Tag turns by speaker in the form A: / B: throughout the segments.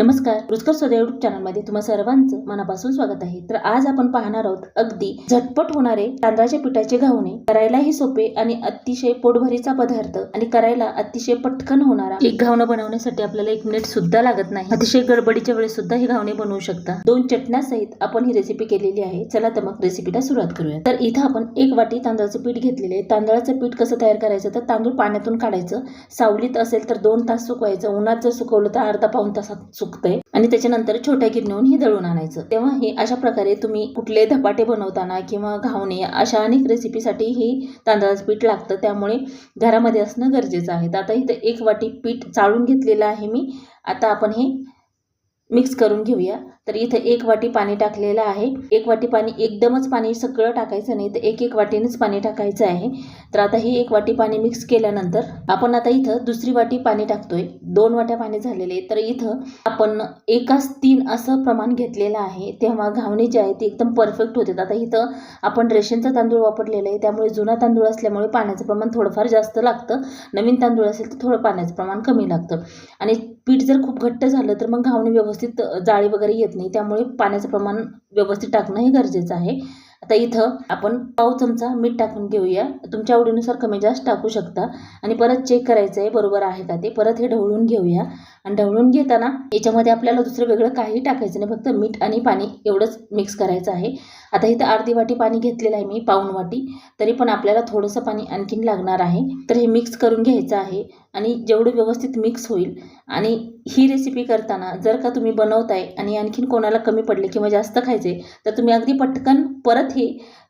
A: नमस्कार रुचकर सोदा युट्यूब चॅनलमध्ये तुम्हा सर्वांचं मनापासून स्वागत आहे. तर आज आपण पाहणार आहोत अगदी झटपट होणारे तांदळाच्या पिठाचे घावणे. करायलाही सोपे आणि अतिशय पोटभरीचा पदार्थ आणि करायला अतिशय पटकन होणारा. एक घावणं बनवण्यासाठी आपल्याला एक मिनिट सुद्धा लागत नाही. अतिशय गडबडीच्या वेळेस सुद्धा हे घावणे बनवू शकता. दोन चटण्या सहित आपण ही रेसिपी केलेली आहे. चला तर मग रेसिपीला सुरुवात करूया तर इथं आपण एक वाटी तांदळाचं पीठ घेतलेले आहे. तांदळाचं पीठ कसं तयार करायचं तर तांदूळ पाण्यातून काढायचं. सावलीत असेल तर दोन तास सुकवायचं. उन्हात जर सुकवलं तर अर्धा पाऊन तासात सुकतंय आणि त्याच्यानंतर छोट्या गिरणीहून हे दळून आणायचं. तेव्हा हे अशा प्रकारे तुम्ही कुठले धपाटे बनवताना किंवा घावणे अशा अनेक रेसिपीसाठी ही तांदळाचं पीठ लागतं. त्यामुळे घरामध्ये असणं गरजेचं आहे. तर आता इथं एक वाटी पीठ चाळून घेतलेलं आहे मी. आता आपण हे मिक्स करून घेऊया. तर इथं एक वाटी पाणी टाकलेलं आहे. एक वाटी पाणी एकदमच पाणी सगळं टाकायचं नाही तर एक एक वाटीनेच पाणी टाकायचं आहे. तर आता ही एक वाटी पाणी मिक्स केल्यानंतर आपण आता इथं दुसरी वाटी पाणी टाकतोय. दोन वाट्या पाणी झालेले तर इथं आपण एकाच तीन असं प्रमाण घेतलेलं आहे. तेव्हा घावणे जे आहे ते एकदम परफेक्ट होते आता इथं आपण रेशनचा तांदूळ वापरलेला आहे. त्यामुळे जुना तांदूळ असल्यामुळे पाण्याचं प्रमाण थोडंफार जास्त लागतं. नवीन तांदूळ असेल तर थोडं पाण्याचं प्रमाण कमी लागतं. आणि पीठ जर खूप घट्ट झालं तर मग घावणे व्यवस्थित जाळी वगैरे येत नाही. त्यामुळे पाण्याचं प्रमाण व्यवस्थित टाकणं हे गरजेचं आहे. आता इथं आपण पाव चमचा मीठ टाकून घेऊया. तुमच्या आवडीनुसार कमी जास्त टाकू शकता. आणि परत चेक करायचं आहे बरोबर आहे का ते. परत हे ढवळून घेऊया. आणि ढवळून घेताना याच्यामध्ये आपल्याला दुसरं वेगळं काही टाकायचं नाही. फक्त मीठ आणि पाणी एवढंच मिक्स करायचं आहे. आता इथं अर्धी वाटी पाणी घेतलेलं आहे मी पाऊन वाटी. तरी पण आपल्याला थोडंसं पाणी आणखीन लागणार आहे. तर हे मिक्स करून घ्यायचं आहे. आणि जेवढं व्यवस्थित मिक्स होईल. आणि ही रेसिपी करताना जर का तुम्ही बनवताय आणि आणखीन कोणाला कमी पडले किंवा जास्त खायचे तर तुम्ही अगदी पटकन परत हे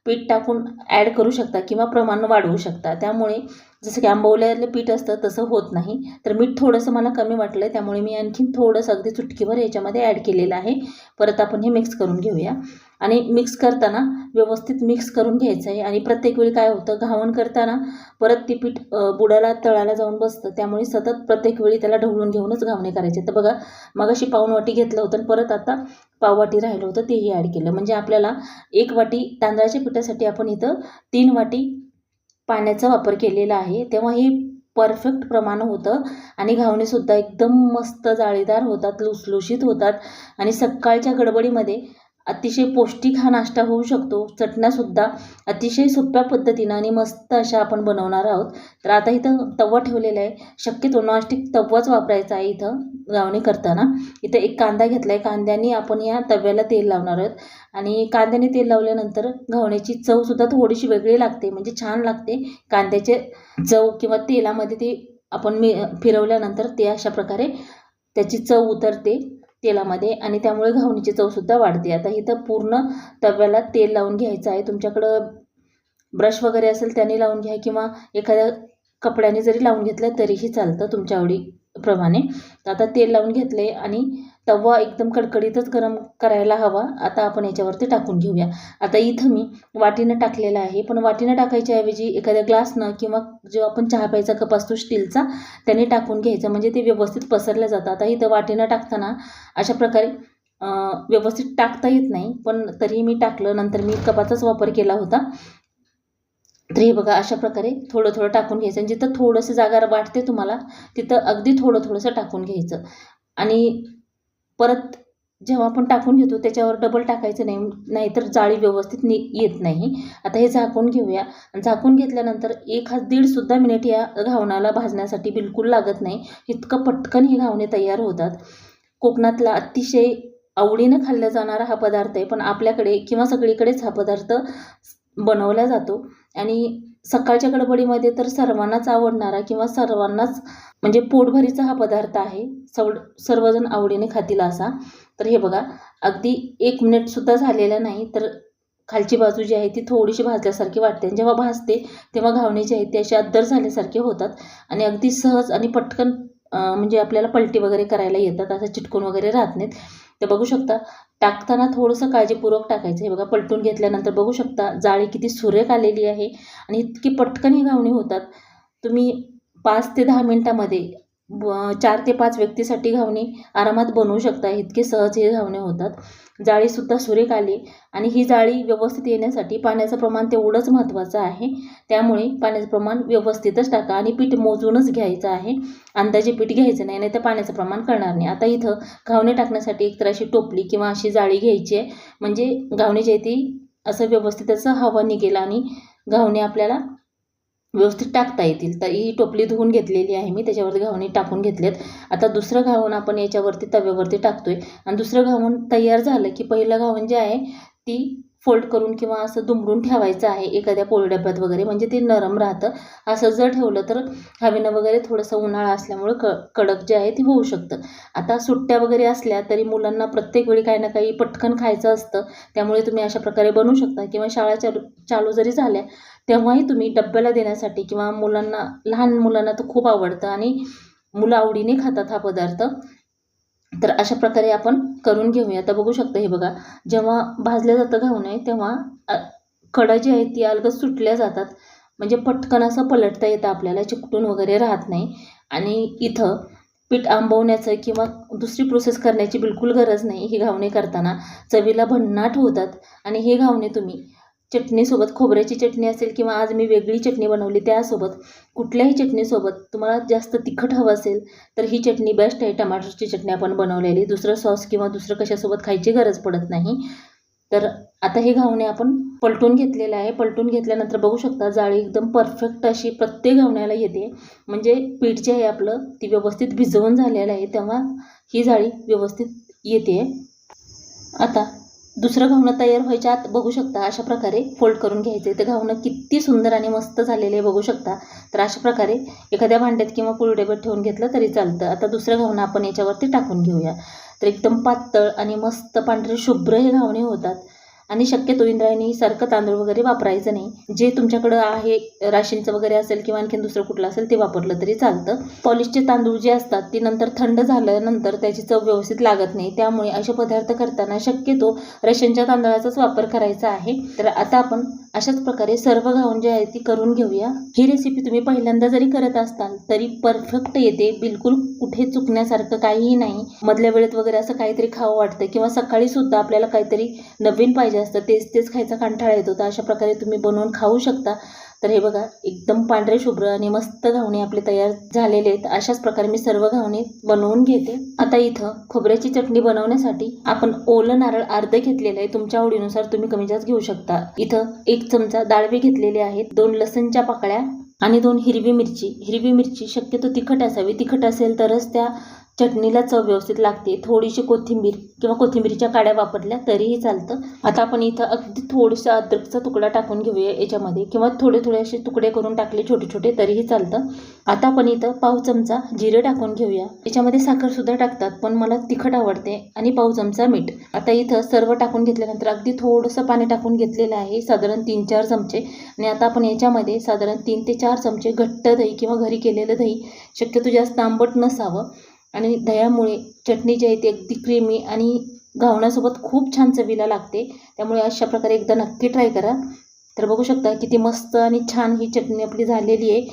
A: पीठ टाकून ॲड करू शकता किंवा प्रमाण वाढवू शकता. त्यामुळे जसं की आंबवल्यातलं पीठ असतं तसं होत नाही. तर मीठ थोडंसं मला कमी वाटलं आहे त्यामुळे मी आणखीन थोडंसं अगदी चुटकीभर याच्यामध्ये ॲड केलेलं आहे. परत आपण हे मिक्स करून घेऊया. आणि मिक्स करताना व्यवस्थित मिक्स करून घ्यायचं आहे. आणि प्रत्येक वेळी काय होतं घावण करताना परत ती पीठ बुडाला तळाला जाऊन बसतं. त्यामुळे सतत प्रत्येक वेळी त्याला ढवळून घेऊनच घावणे करायचे. तर बघा मगाशी पाऊण वाटी घेतलं होतं आणि परत आता पाववाटी राहिलं होतं तेही ॲड केलं. म्हणजे आपल्याला एक वाटी तांदळाच्या पिठासाठी आपण इथं तीन वाटी पाण्याचा वापर केलेला आहे. तेव्हा हे परफेक्ट प्रमाण होतं. आणि घावणेसुद्धा एकदम मस्त जाळीदार होतात लुसलुशीत होतात. आणि सकाळच्या गडबडीमध्ये अतिशय पौष्टिक हा नाश्ता होऊ शकतो. चटण्यासुद्धा अतिशय सोप्या पद्धतीनं आणि मस्त अशा आपण बनवणार आहोत. तर आता इथं तवा ठेवलेला आहे. शक्यतो नॉनस्टिक तवाच वापरायचा आहे इथं गावणी करताना. इथं एक कांदा घेतला आहे कांद्याने आपण या तव्याला तेल लावणार आहोत. आणि कांद्याने तेल लावल्यानंतर घावण्याची चवसुद्धा थोडीशी वेगळी लागते. म्हणजे छान लागते. कांद्याचे चव किंवा तेलामध्ये ते आपण मी फिरवल्यानंतर ते अशा प्रकारे त्याची चव उतरते. तेलामध्ये आणि त्यामुळे घावणीची चवसुद्धा वाढते. आता इथं पूर्ण तव्याला तेल लावून घ्यायचं आहे. तुमच्याकडं ब्रश वगैरे असेल त्याने लावून घ्या किंवा एखाद्या कपड्याने जरी लावून घेतलं तरीही चालतं तुमच्या आवडीप्रमाणे. तर आता तेल लावून घेतले आणि तवा एकदम कडकडीतच गरम करायला हवा. आता आपण याच्यावरती टाकून घेऊया. आता इथं मी वाटीनं टाकलेलं आहे. पण वाटीनं टाकायच्या ऐवजी एखाद्या ग्लासनं किंवा जो आपण चहा प्यायचा कप असतो स्टीलचा त्याने टाकून घ्यायचं. म्हणजे ते व्यवस्थित पसरलं जातं. आता इथं वाटीनं टाकताना अशा प्रकारे व्यवस्थित टाकता येत नाही. पण तरीही मी टाकलं. नंतर मी कपाचाच वापर केला होता. तर हे बघा अशा प्रकारे थोडं थोडं टाकून घ्यायचं. आणि जिथं थोडंसं जागा वाटते तुम्हाला तिथं अगदी थोडं थोडंसं टाकून घ्यायचं. आणि परत जेव्हा आपण टाकून घेतो त्याच्यावर डबल टाकायचं नाही नाहीतर जाळी व्यवस्थित नि येत नाही. आता हे झाकून घेऊया. आणि झाकून घेतल्यानंतर एक हा दीडसुद्धा मिनिट या घावणाला भाजण्यासाठी बिलकुल लागत नाही. इतकं पटकन हे घावणे तयार होतात. कोकणातला अतिशय आवडीनं खाल्ला जाणारा हा पदार्थ आहे पण आपल्याकडे किंवा सगळीकडेच हा पदार्थ बनवला जातो. आणि सकाळच्या गडबडीमध्ये तर सर्वांनाच आवडणारा किंवा सर्वांनाच म्हणजे पोटभरीचा हा पदार्थ आहे सव सर्वजण आवडीने खातील असा. तर हे बघा अगदी एक मिनिटसुद्धा झालेला नाही तर खालची बाजू जी आहे ती थोडीशी भाजल्यासारखी वाटते. आणि जेव्हा भाजते तेव्हा घावणे जे आहेत ते असे अद्दर झाल्यासारखे होतात. आणि अगदी सहज आणि पटकन म्हणजे आपल्याला पलटी वगैरे करायला येतात असं चिटकून वगैरे राहत नाहीत. तर बघू शकता टाकताना थोडंसं काळजीपूर्वक टाकायचं. हे बघा पलटून घेतल्यानंतर बघू शकता जाळी किती सुरेख आलेली आहे आणि इतकी पटकन ही घावणी होतात. तुम्ही पाच ते दहा मिनटामध्ये ब चार ते पाच व्यक्तीसाठी घावणे आरामात बनवू शकता. इतके सहज हे घावणे होतात. जाळीसुद्धा सुरेख आली आणि ही जाळी व्यवस्थित येण्यासाठी पाण्याचं प्रमाण तेवढंच महत्त्वाचं आहे. त्यामुळे पाण्याचं प्रमाण व्यवस्थितच टाका आणि पीठ मोजूनच घ्यायचं आहे. अंदाजे पीठ घ्यायचं नाही नाही तर पाण्याचं प्रमाण कळणार नाही. आता इथं घावणे टाकण्यासाठी एकतर अशी टोपली किंवा अशी जाळी घ्यायची आहे. म्हणजे घावणे जे ती असं व्यवस्थित असं हवा निघेल आणि घावणे आपल्याला व्यवस्थित टाकता येतील. तर ही टोपली धुवून घेतलेली आहे मी त्याच्यावरती घावणी टाकून घेतलेत. आता दुसरं घावण आपण याच्यावरती तव्यावरती टाकतोय. आणि दुसरं घावण तयार झालं की पहिलं घावण जे आहे ती फोल्ड करून किंवा असं दुमरून ठेवायचं आहे एखाद्या पोळडब्यात वगैरे म्हणजे ते नरम राहतं. असं जर ठेवलं तर हवेनं वगैरे थोडंसं उन्हाळा असल्यामुळं क कडक जे आहे ते होऊ शकतं. आता सुट्ट्या वगैरे असल्या तरी मुलांना प्रत्येक वेळी काही ना काही पटकन खायचं असतं. त्यामुळे तुम्ही अशा प्रकारे बनवू शकता किंवा शाळा चालू चालू जरी झाल्या तेव्हाही तुम्ही डब्याला देण्यासाठी किंवा मुलांना लहान मुलांना तर खूप आवडतं आणि मुलं आवडीने खातात हा पदार्थ. तर अशा प्रकारे आपण करून घेऊया. आता बघू शकता हे बघा जेव्हा भाजलं जातं घाऊ नये तेव्हा अ, कडं जी आहेत ती अलगद सुटल्या जातात. म्हणजे पटकन असं पलटता येतं आपल्याला चिकटून वगैरे राहत नाही. आणि इथं पीठ आंबवण्याचं किंवा दुसरी प्रोसेस करण्याची बिलकुल गरज नाही. ही घावणे करताना चवीला भन्नाट होतात. आणि हे घावणे तुम्ही चटणीसोबत खोबऱ्याची चटणी असेल किंवा आज मी वेगळी चटणी बनवली त्यासोबत कुठल्याही चटणीसोबत तुम्हाला जास्त तिखट हवं असेल तर ही चटणी बेस्ट आहे. टमाटरची चटणी आपण बनवलेली. दुसरं सॉस किंवा दुसरं कशासोबत खायची गरज पडत नाही. तर आता हे घावणे आपण पलटून घेतलेलं आहे. पलटून घेतल्यानंतर बघू शकता जाळी एकदम परफेक्ट अशी प्रत्येक घावण्याला येते. म्हणजे पीठ जे आहे आपलं ती व्यवस्थित भिजवून झालेलं आहे. तेव्हा ही जाळी व्यवस्थित येते. आता दुसरं घावणं तयार व्हायच्या आत बघू शकता अशा प्रकारे फोल्ड करून घ्यायचं. ते घावणं किती सुंदर आणि मस्त झालेले आहे बघू शकता. तर अशा प्रकारे एखाद्या भांड्यात किंवा पुलडेब्यात ठेवून घेतलं तरी चालतं. आता दुसरं घावणं आपण याच्यावरती टाकून घेऊया. तर एकदम पातळ आणि मस्त पांढरे शुभ्र हे घावणे होतात. आणि शक्यतो इंद्रायणी सारखं तांदूळ वगैरे वापरायचं नाही. जे तुमच्याकडं आहे राशींचं वगैरे असेल किंवा आणखीन दुसरं कुठलं असेल ते वापरलं तरी चालतं. पॉलिशचे तांदूळ जे असतात ते नंतर थंड झाल्यानंतर त्याची चव व्यवस्थित लागत नाही. त्यामुळे असे पदार्थ करताना शक्यतो रेशनच्या तांदळाचाच वापर करायचा आहे. तर आता आपण अशाच प्रकारे सर्व घाऊन जे आहे ती करून घेऊया. ही रेसिपी तुम्ही पहिल्यांदा जरी करत असताल तरी परफेक्ट येते. बिलकुल कुठे चुकण्यासारखं काहीही नाही. मधल्या वेळेत वगैरे असं काहीतरी खावं वाटतं किंवा सकाळी सुद्धा आपल्याला काहीतरी नवीन पाहिजे असतं तेच तेच खायचा कंटाळा येतो तर अशा प्रकारे तुम्ही बनवून खाऊ शकता. तर हे बघा एकदम पांढरे शुभ्र आणि मस्त घावणे आपले तयार झालेले आहेत. अशाच प्रकारे मी सर्व घावणे बनवून घेते. आता इथं खोबऱ्याची चटणी बनवण्यासाठी आपण ओलं नारळ अर्ध घेतलेलं आहे. तुमच्या आवडीनुसार तुम्ही कमी जास्त घेऊ शकता. इथं एक चमचा दाळवे घेतलेले आहेत. दोन लसणच्या पाकळ्या आणि दोन हिरवी मिरची. हिरवी मिरची शक्यतो तिखट असावी. तिखट असेल तरच त्या चटणीला चव व्यवस्थित लागते. थोडीशी कोथिंबीर किंवा कोथिंबीरीच्या काड्या वापरल्या तरीही चालतं. आता आपण इथं अगदी थोडंसं अद्रकचा तुकडा टाकून घेऊया याच्यामध्ये किंवा थोडे थोडे असे तुकडे करून टाकले छोटे छोटे तरीही चालतं. आता आपण इथं पाव चमचा जिरं टाकून घेऊया. याच्यामध्ये साखरसुद्धा टाकतात पण मला तिखट आवडते आणि पाव चमचा मीठ. आता इथं सर्व टाकून घेतल्यानंतर अगदी थोडंसं पाणी टाकून घेतलेलं आहे साधारण तीन चार चमचे. आणि आता आपण याच्यामध्ये साधारण तीन ते चार चमचे घट्ट दही किंवा घरी केलेलं दही. शक्यतो जास्त आंबट नसावं. आणि दह्यामुळे चटणी जी आहे ती अगदी क्रीमी आणि घावण्यासोबत खूप छान चवीला लागते. त्यामुळे अशा प्रकारे एकदा नक्की ट्राय करा. तर बघू शकता किती मस्त आणि छान ही चटणी आपली झालेली आहे.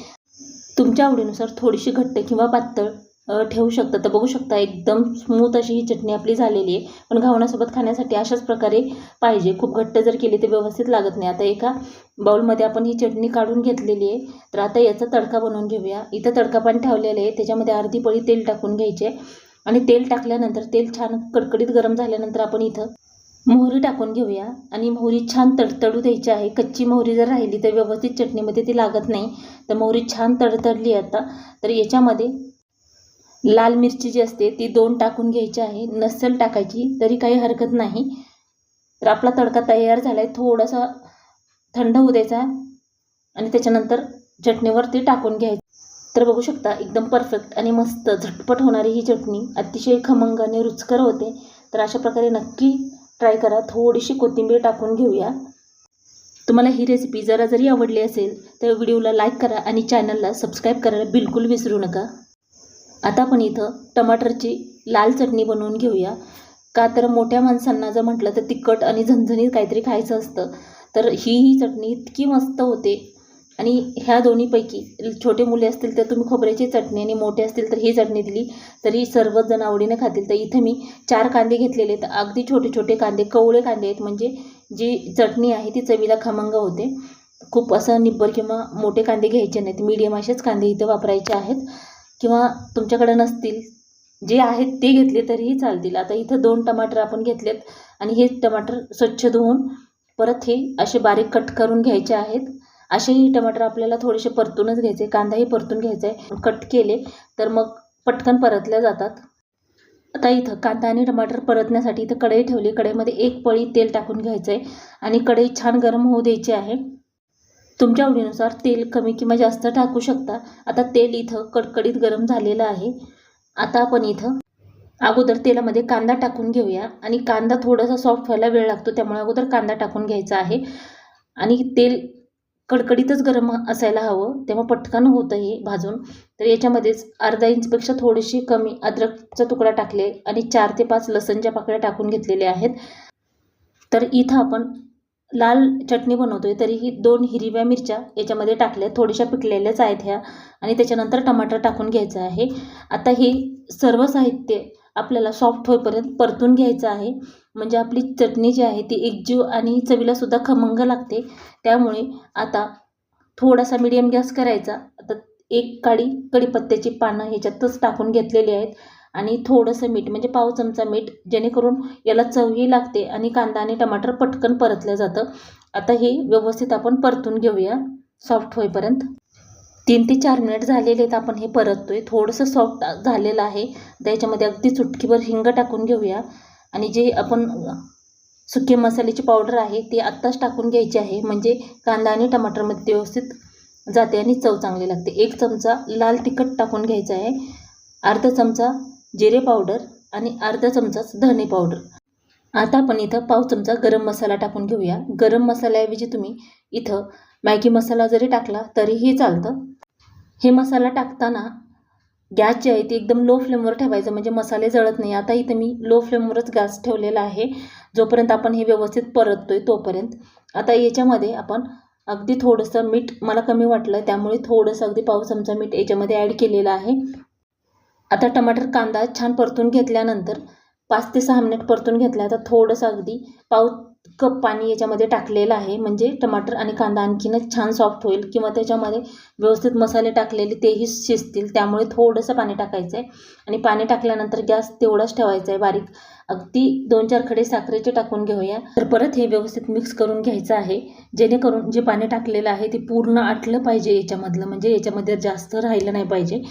A: तुमच्या आवडीनुसार थोडीशी घट्ट किंवा पातळ ठेवू शकता. तर बघू शकता एकदम स्मूथ अशी ही चटणी आपली झालेली आहे. पण घावण्यासोबत खाण्यासाठी अशाच प्रकारे पाहिजे. खूप घट्ट जर केली तर व्यवस्थित लागत नाही. आता एका बाउलमध्ये आपण ही चटणी काढून घेतलेली आहे. तर आता याचा तडका बनवून घेऊया. इथं तडका पण ठेवलेलं आहे. त्याच्यामध्ये अर्धी पळी तेल टाकून घ्यायचे आणि तेल टाकल्यानंतर तेल छान कडकडीत गरम झाल्यानंतर आपण इथं मोहरी टाकून घेऊया. आणि मोहरी छान तडतडू द्यायची आहे. कच्ची मोहरी जर राहिली तर व्यवस्थित चटणीमध्ये ती लागत नाही. तर मोहरी छान तडतडली आता. तर याच्यामध्ये लाल मिरची जी असते ती दोन टाकून घ्यायची आहे. नसेल टाकायची तरी काही हरकत नाही. तर आपला तडका तयार झाला आहे थोडासा थंड होऊ द्यायचा आणि त्याच्यानंतर चटणीवर ते टाकून घ्यायचं. तर बघू शकता एकदम परफेक्ट आणि मस्त झटपट होणारी ही चटणी अतिशय खमंग आणि रुचकर होते. तर अशा प्रकारे नक्की ट्राय करा. थोडीशी कोथिंबीर टाकून घेऊया. तुम्हाला ही रेसिपी जरा जरी आवडली असेल तर व्हिडिओला लाईक करा आणि चॅनलला सबस्क्राईब करायला बिलकुल विसरू नका. आता आपण इथं टमाटरची लाल चटणी बनवून घेऊया. का तर मोठ्या माणसांना जर म्हटलं तर तिखट आणि झणझणीत काहीतरी खायचं असतं. तर ही ही चटणी इतकी मस्त होते. आणि ह्या दोन्हीपैकी छोटे मुले असतील तर तुम्ही खोबऱ्याची चटणी आणि मोठे असतील तर ही चटणी दिली. तरी सर्वच जण आवडीने खातील. तर इथं मी चार कांदे घेतलेले आहेत. अगदी छोटे छोटे कांदे कवळे कांदे आहेत. म्हणजे जी चटणी आहे ती चवीला खमंग होते. खूप असं निब्बर किंवा मोठे कांदे घ्यायचे नाहीत. मीडियम असेच कांदे इथं वापरायचे आहेत. किंवा तुमच्याकडे नसतील. जे आहेत ते घेतले तरीही चालतील. आता इथं दोन टमाटर आपण घेतलेत आणि हे टमाटर स्वच्छ धुवून परत हे असे बारीक कट करून घ्यायचे आहेत. असेही टमाटर आपल्याला थोडेसे परतूनच घ्यायचे कांदाही परतून घ्यायचा आहे. कट केले तर मग पटकन परतल्या जातात. आता इथं कांदा आणि टमाटर परतण्यासाठी इथं कढई ठेवली. कढईमध्ये एक पळी तेल टाकून घ्यायचं आहे. आणि कढई छान गरम होऊ द्यायची आहे. तुमच्या आवडीनुसार तेल कमी किंवा जास्त टाकू शकता. आता तेल इथं कडकडीत गरम झालेलं आहे. आता आपण इथं अगोदर तेलामध्ये कांदा टाकून घेऊया. आणि कांदा थोडासा सॉफ्ट व्हायला वेळ लागतो त्यामुळे अगोदर कांदा टाकून घ्यायचा आहे. आणि तेल कडकडीतच गरम असायला हवं तेव्हा पटकन होतं हे भाजून. तर याच्यामध्येच अर्धा इंचपेक्षा थोडीशी कमी अद्रकचा तुकडा टाकले आणि चार ते पाच लसणच्या पाकळ्या टाकून घेतलेल्या आहेत. तर इथं आपण लाल चटणी बनवतो आहे तरीही दोन हिरव्या मिरच्या याच्यामध्ये टाकल्या. थोड्याशा पिकलेल्याच आहेत ह्या आणि त्याच्यानंतर टमाटर टाकून घ्यायचं आहे. आता हे सर्व साहित्य आपल्याला सॉफ्ट होईपर्यंत परतून घ्यायचं आहे. म्हणजे आपली चटणी जी आहे ती एकजीव आणि चवीलासुद्धा खमंग लागते. त्यामुळे आता थोडासा मिडियम गॅस करायचा. आता एक काडी कढीपत्त्याची पानं ह्याच्यातच टाकून घेतलेली आहेत. आणि थोडंसं मीठ म्हणजे पाव चमचा मीठ जेणेकरून याला चवही लागते आणि कांदा आणि टमाटर पटकन परतलं जातं. आता हे व्यवस्थित आपण परतून घेऊया. सॉफ्ट होईपर्यंत. तीन ते चार मिनिट झालेले आहेत आपण हे परततोय. थोडंसं सॉफ्ट झालेलं आहे. त्याच्यामध्ये अगदी चुटकीभर हिंग टाकून घेऊया. आणि जे आपण सुके मसाल्याची पावडर आहे ती आत्ताच टाकून घ्यायची आहे. म्हणजे कांदा आणि टमाटरमध्ये व्यवस्थित जाते आणि चव चांगली लागते. एक चमचा लाल तिखट टाकून घ्यायचा आहे. अर्धा चमचा जिरे पावडर आणि अर्धा चमचाच धने पावडर आता आपण इथं पाव चमचा गरम मसाला टाकून घेऊया. गरम मसाल्याऐवजी तुम्ही इथं मॅगी मसाला जरी टाकला तरीही चालतं. हे मसाला टाकताना गॅस जे आहे ती एकदम लो फ्लेमवर ठेवायचं म्हणजे मसाले जळत नाही. आता इथं मी लो फ्लेमवरच गॅस ठेवलेला आहे. जोपर्यंत आपण हे व्यवस्थित परततोय तोपर्यंत. आता याच्यामध्ये आपण अगदी थोडंसं मीठ मला कमी वाटलं त्यामुळे थोडंसं अगदी पाव चमचा मीठ याच्यामध्ये ॲड केलेलं आहे. आता टमाटर कांदा छान परतून घेतल्यानंतर पाच ते सहा मिनिट परतून घेतला आता थोडंसं अगदी पाव कप पाणी याच्यामध्ये टाकलेलं आहे. म्हणजे टमाटर आणि कांदा आणखीनच छान सॉफ्ट होईल किंवा त्याच्यामध्ये व्यवस्थित मसाले टाकलेले तेही शिजतील त्यामुळे थोडंसं पाणी टाकायचं आहे आणि पाणी टाकल्यानंतर गॅस तेवढाच ठेवायचा आहे. बारीक अगदी दोन चार खडे साखरेचे टाकून घेऊया. तर परत हे व्यवस्थित मिक्स करून घ्यायचं आहे. जेणेकरून जे पाणी टाकलेलं आहे ते पूर्ण आटलं पाहिजे याच्यामधलं. म्हणजे याच्यामध्ये जास्त राहिलं नाही पाहिजे.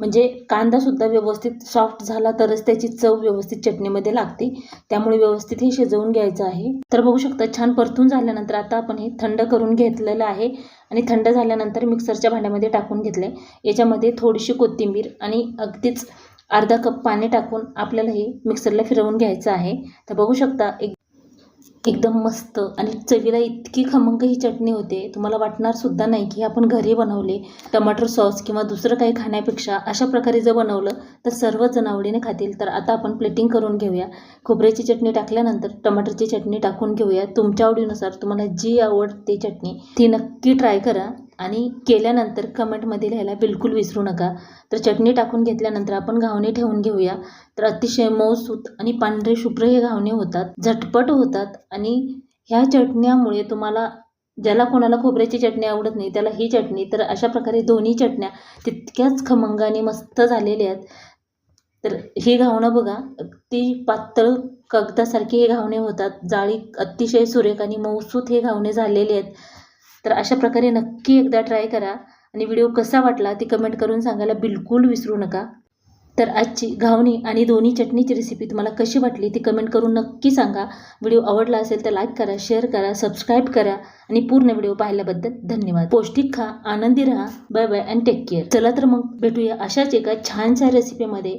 A: म्हणजे कांदासुद्धा व्यवस्थित सॉफ्ट झाला तरच त्याची चव व्यवस्थित चटणीमध्ये लागते. त्यामुळे व्यवस्थित हे शिजवून घ्यायचं आहे. तर बघू शकता छान परतून झाल्यानंतर आता आपण हे थंड करून घेतलेलं आहे आणि थंड झाल्यानंतर मिक्सरच्या भांड्यामध्ये टाकून घेतलं आहे याच्यामध्ये थोडीशी कोथिंबीर आणि अगदीच अर्धा कप पाणी टाकून आपल्याला हे मिक्सरला फिरवून घ्यायचं आहे. तर बघू शकता एक एकदम मस्त. आणि चवीला इतकी खमंग ही चटणी होते. तुम्हाला वाटणार सुद्धा नाही की आपण घरी बनवले टमाटर सॉस किंवा दुसरं काही खाण्यापेक्षा अशा प्रकारे जर बनवलं तर सर्वच जण आवडीने खातील. तर आता आपण प्लेटिंग करून घेऊया. खोबऱ्याची चटणी टाकल्यानंतर टमाटरची चटणी टाकून घेऊया. तुमच्या आवडीनुसार तुम्हाला जी आवडते चटणी ती नक्की ट्राय करा. आणि केल्यानंतर कमेंटमध्ये लिहायला बिलकुल विसरू नका. तर चटणी टाकून घेतल्यानंतर आपण घावणे ठेवून घेऊया. तर अतिशय मऊसूत आणि पांढरे शुभ्र हे घावणे होतात झटपट होतात आणि ह्या चटण्यामुळे तुम्हाला ज्याला कोणाला खोबऱ्याची चटणी आवडत नाही त्याला ही चटणी तर अशा प्रकारे दोन्ही चटण्या तितक्याच खमंगाने मस्त झालेल्या आहेत. तर हे घावणं बघा ती पातळ कगदासारखी हे घावणे होतात. जाळी अतिशय सुरेख आणि मऊसूत हे घावणे झालेले आहेत. तर अशा प्रकारे नक्की एकदा ट्राय करा. आणि व्हिडिओ कसा वाटला ती कमेंट करून सांगायला बिलकुल विसरू नका. तर आजची घावणी आणि दोन्ही चटणीची रेसिपी तुम्हाला कशी वाटली ती कमेंट करून नक्की सांगा. व्हिडिओ आवडला असेल तर लाईक करा शेअर करा सबस्क्राईब करा. आणि पूर्ण व्हिडिओ पाहिल्याबद्दल धन्यवाद. पौष्टिक खा आनंदी राहा. Bye bye and take care चला तर मग भेटूया अशाच एका छानशा रेसिपीमध्ये